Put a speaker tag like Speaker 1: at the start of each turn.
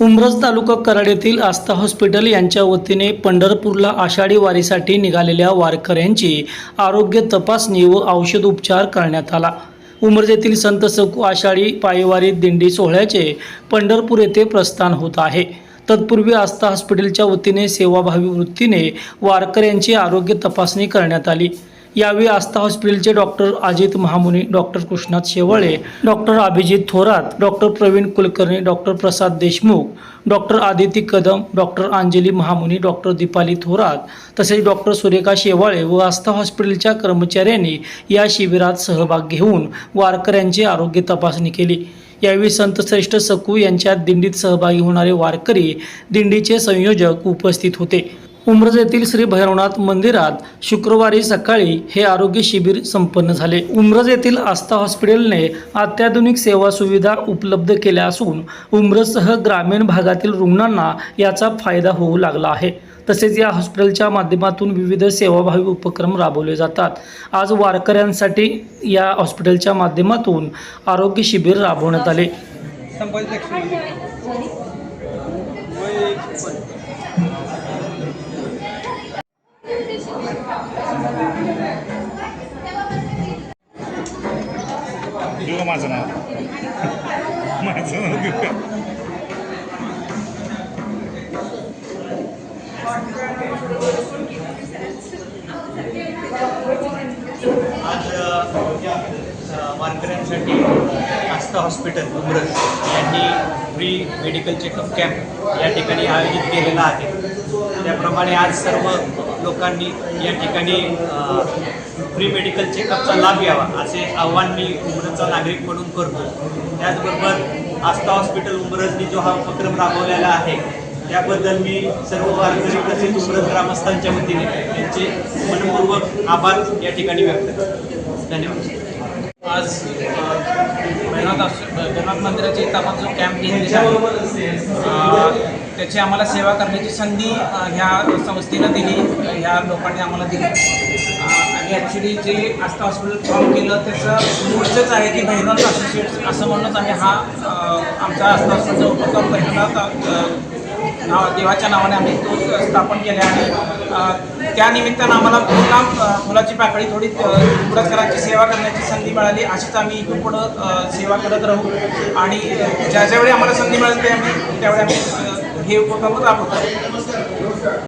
Speaker 1: उमरज तालुका कराड येथील आस्था हॉस्पिटल यांच्या वतीने पंढरपूरला आषाढी वारीसाठी निघालेल्या वारकऱ्यांची आरोग्य तपासणी व औषध उपचार करण्यात आला. उमरज येथील संत सकू आषाढी पायवारी दिंडी सोहळ्याचे पंढरपूर येथे प्रस्थान होत आहे. तत्पूर्वी आस्था हॉस्पिटलच्या वतीने सेवाभावी वृत्तीने वारकऱ्यांची आरोग्य तपासणी करण्यात आली. यावेळी आस्था हॉस्पिटलचे doctor Ajit Mahamuni doctor Krishnat Shewale doctor Abhijit Thorat doctor Pravin Kulkarni doctor Prasad Deshmukh doctor Aditi Kadam doctor Anjali Mahamuni doctor Deepali Thorat तसेच डॉक्टर सुरेखा शेवाळे व आस्था हॉस्पिटलच्या कर्मचाऱ्यांनी या शिबिरात सहभाग घेऊन वारकऱ्यांची आरोग्य तपासणी केली. यावेळी संतश्रेष्ठ सकू यांच्या दिंडीत सहभागी होणारे वारकरी दिंडीचे संयोजक उपस्थित होते. उमरज येथील श्री भैरवनाथ मंदिरात शुक्रवारी सकाळी हे आरोग्य शिबिर संपन्न झाले. उमरज येथील आस्था हॉस्पिटलने अत्याधुनिक सेवा सुविधा उपलब्ध केल्या असून उमरजसह ग्रामीण भागातील रुग्णांना याचा फायदा होऊ लागला आहे. तसेच या हॉस्पिटलच्या माध्यमातून विविध सेवाभावी उपक्रम राबवले जातात. आज वारकऱ्यांसाठी या हॉस्पिटलच्या माध्यमातून आरोग्य शिबिर राबवण्यात आले.
Speaker 2: देऊ माझं नाव. माझं नाव देऊ का
Speaker 3: आज वारकऱ्यांसाठी आस्था हॉस्पिटल उमरज यांनी फ्री मेडिकल चेकअप कॅम्प या ठिकाणी आयोजित केलेला आहे. त्याप्रमाणे आज सर्व लोकांनी या ठिकाणी फ्री मेडिकल चेकअपचा लाभ घ्यावा असे आव्हान मी उमरजचा नागरिक म्हणून करतो. त्याचबरोबर आस्था हॉस्पिटल उमरजनी जो हा उपक्रम राबवलेला आहे त्याबद्दल मी सर्व वारकरी तसेच उमरज ग्रामस्थांच्या वतीने यांचे मनपूर्वक आभार या ठिकाणी व्यक्त करतो. धन्यवाद.
Speaker 4: आज अ, भैरवनाथ भैरवनाथ मंदिराच्या इथं आपण जो कॅम्प घेतलेला आहे त्याची आम्हाला सेवा करण्याची संधी ह्या संस्थेनं दिली ह्या लोकांनी आम्हाला दिली. आणि ॲक्च्युली जे आस्था हॉस्पिटल फॉर्म केलं त्याचं मूळचंच आहे की भैरवनाथ असोसिएट्स असं म्हणूनच आम्ही हा आमचा आस्था हॉस्पिटलचा उपक्रम भैरवनाथ नाव देवाच्या नावाने आम्ही तो स्थापन केले आणि त्यानिमित्तानं आम्हाला पुन्हा फुलाची पाकळी थोडी पुरस्कारांची सेवा करण्याची संधी मिळाली. अशीच आम्ही इथून पुढं सेवा करत राहू. आणि ज्या ज्यावेळी आम्हाला संधी मिळेल ते आम्ही त्यावेळी आम्ही हे उपक्रम राबवतो